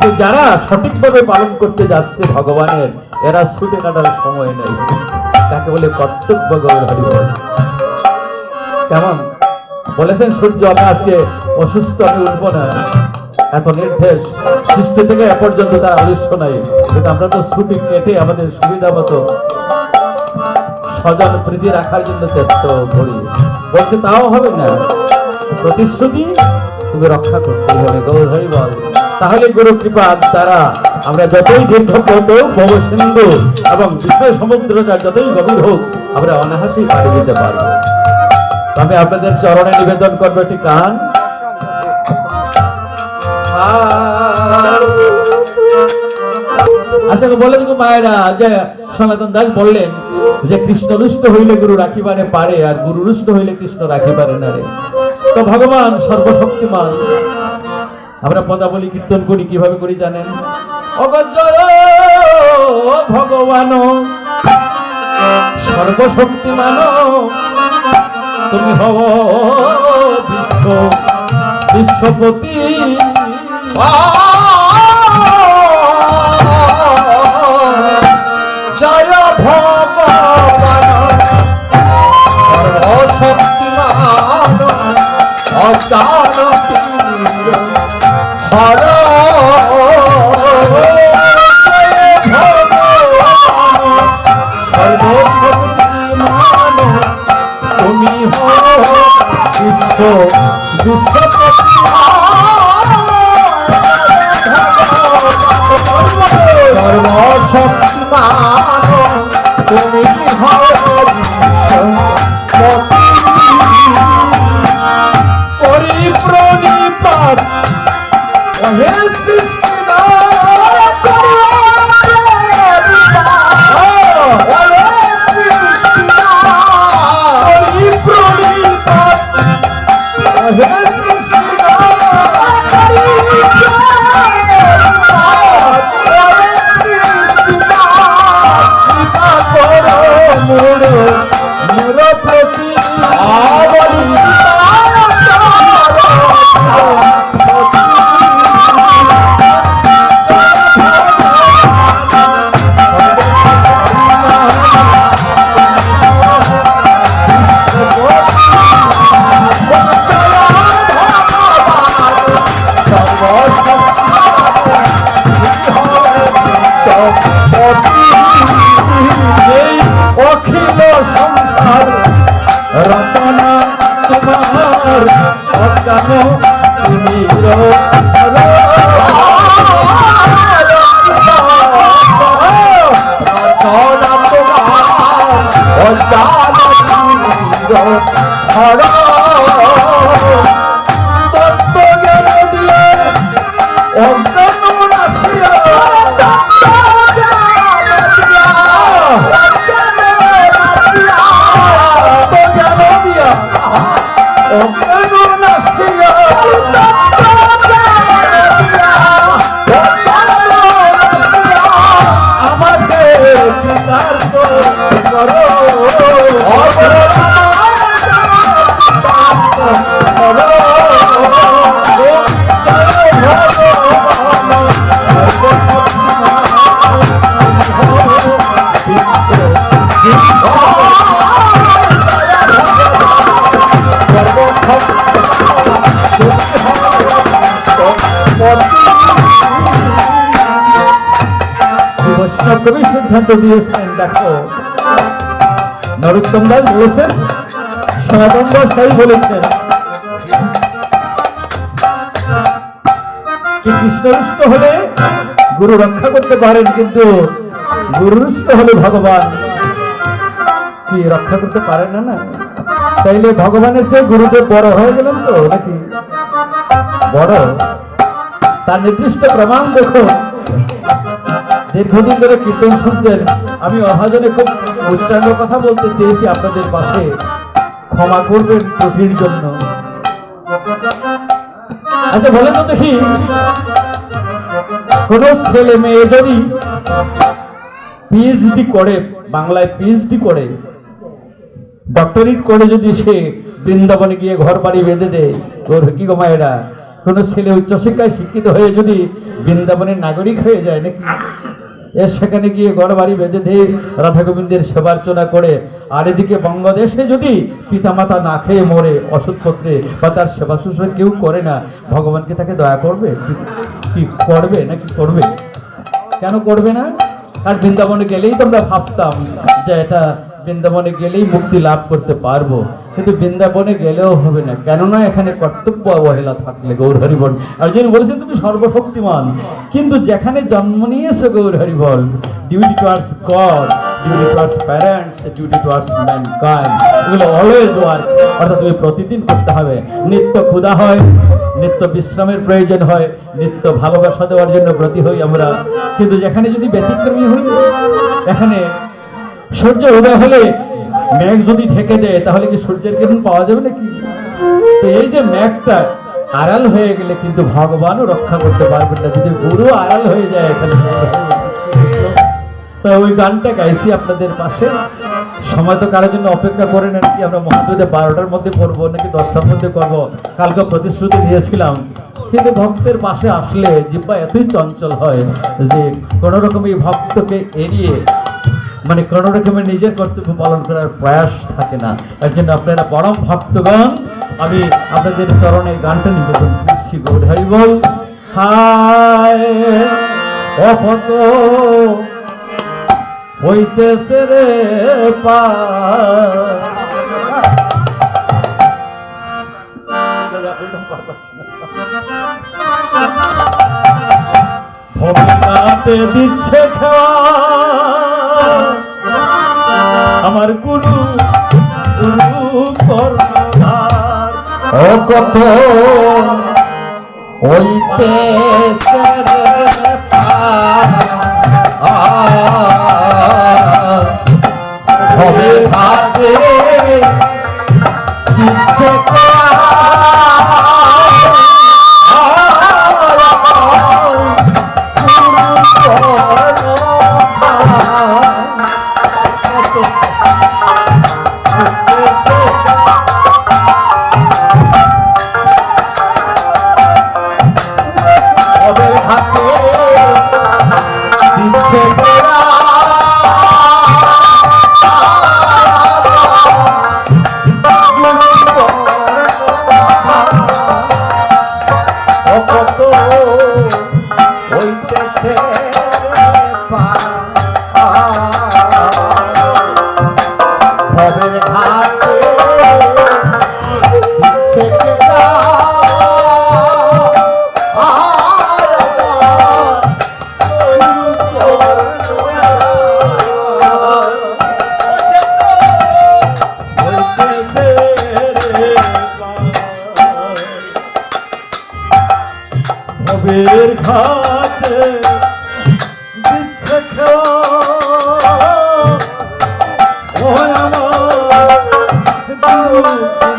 কিন্তু যারা সঠিকভাবে পালন করতে যাচ্ছে ভগবানের, এরা ছুটে কাটার সময় নেই। তাকে বলে কর্তব্য গৌর হরিবল কেমন? বলেছেন সূর্য, আমি আজকে অসুস্থ, আমি উঠবো না। এত নির্দেশ। সৃষ্টি থেকে এ পর্যন্ত তার আদর্শ নাই। কিন্তু আমরা তো ছুটি কেটে আমাদের সুবিধা মতো স্বজন প্রীতি রাখার জন্য চেষ্টা করি। বলছে, তাও হবে না। প্রতিশ্রুতি তুমি রক্ষা করতে হবে। গৌর হরি বল। তাহলে গুরু কৃপার দ্বারা আমরা যতই দীর্ঘ কত ভব সিন্ধু এবং বিষয় সমুদ্রটা যতই গভীর হোক, আমরা অনাহাসেই পাড়ি দিতে পারব। তবে আপনাদের চরণে নিবেদন করব একটি গান। আচ্ছা বলেন গো মায়েরা, যে সনাতন দাস বললেন যে কৃষ্ণ রুষ্ট হইলে গুরু রাখিবারে পারে, আর গুরু রুষ্ট হইলে কৃষ্ণ রাখিবারে না রে। তো ভগবান সর্বশক্তিমান। আমরা পদাবলী কীর্তন করি, কীভাবে করি জানেন? অগজয় ভগবান, সর্বশক্তিমান, তুমি হব বিশ্ব, বিশ্বপতি। জয় ভগবান, সর্বশক্তিমান অজ্ঞান তুমি বিশ্ব বিশ্বপতি সর্বশক্তিমান রচনা তোমার অজ্ঞান তুমি তত্ত্বজ্ঞান সিদ্ধান্ত দিয়েছেন, দেখো। নরোত্তম দাস বলেছেন সনাতন দাস তাই বলেছেন কৃষ্ণরুষ্ট হলে গুরু রক্ষা করতে পারেন, কিন্তু গুরুরুষ্ট হলে ভগবান কি রক্ষা করতে পারেন না না? তাইলে ভগবানের চেয়ে গুরুদেব বড় হয়ে গেলেন তো, নাকি? বড়? তার নির্দিষ্ট প্রমাণ দেখো। দীর্ঘদিন ধরে কীর্তন শুনছেন, আমি অভাজনে খুব উচ্চাঙ্গ কথা বলতে চেয়েছি আপনাদের পাশে। ক্ষমা করবেন ত্রুটির জন্য। আচ্ছা বলেন তো দেখি, কোন ছেলে মেয়ে যদি পিএইচডি করে, বাংলায় পিএইচডি করে ডক্টরেট করে যদি সে বৃন্দাবনে গিয়ে ঘর বাড়ি বেঁধে দেয় তোর কি গো মায়েরা? কোনো ছেলে উচ্চশিক্ষায় শিক্ষিত হয়ে যদি বৃন্দাবনের নাগরিক হয়ে যায় নাকি? এর সেখানে গিয়ে গড় বাড়ি বেঁধে দিয়ে রাধা গোবিন্দের সেবার্চনা করে, আর এদিকে বঙ্গদেশে যদি পিতামাতা না খেয়ে মরে ওষুধপত্রে বা তার সেবা শুশ্রূষা কেউ করে না ভগবানকে তাকে দয়া করবে? কি- করবে নাকি করবে? কেন করবে না? আর বৃন্দাবনে গেলেই তো আমরা ভাবতাম যে এটা বৃন্দাবনে গেলেই মুক্তি লাভ করতে পারব। কিন্তু বৃন্দাবনে গেলেও হবে না। কেননা এখানে কর্তব্য অবহেলা থাকলে, গৌর হরিবল। আর যিনি বলেছেন, তুমি সর্বশক্তিমান। কিন্তু যেখানে জন্ম নিয়েছে, গৌর হরিবল duty towards God duty towards parents duty towards mankind এগুলো অলওয়েজ ওয়ার্ক অর্থাৎ তুমি প্রতিদিন করতে হবে। নিত্য ক্ষুধা হয়, নিত্য বিশ্রামের প্রয়োজন হয়, নিত্য ভালোবাসা দেওয়ার জন্য ব্রতী হই আমরা। কিন্তু যেখানে যদি ব্যতিক্রমী হই, এখানে সূর্য উদয় হলে মেঘ যদি ঢেকে দেয়, তাহলে কি সূর্যের কিরণ পাওয়া যাবে নাকি? এই যে মেঘটা আড়াল হয়ে গেলে কিন্তু ভগবানও রক্ষা করতে পারবেন না। যদি গুরু আড়াল হয়ে যায় এখানে। তো ওই গানটা গাইছি আপনাদের পাশে। সময় তো কারোর জন্য অপেক্ষা করে নেন কি আমরা মহাদেবে বারোটার মধ্যে করব নাকি দশটার মধ্যে করব? কালকে প্রতিশ্রুতি দিয়েছিলাম। কিন্তু ভক্তের পাশে আসলে জিব্বা এতই চঞ্চল হয় যে কোনো রকম এই ভক্তকে এড়িয়ে মানে কোনো রকমের নিজের কর্তব্য পালন করার প্রয়াস থাকে না। এর জন্য আপনারা পরম ভক্তগণ, আমি আপনাদের চরণে গানটা নিবেদন করছি। গৌধারি বল, হায়, অপত হইতেছে রে পা। ভবিষ্যতে দিচ্ছে খাওয়া। আমার গুরু ও কত ঘাটে দিচ্ছে ভবের ঘাটে আমার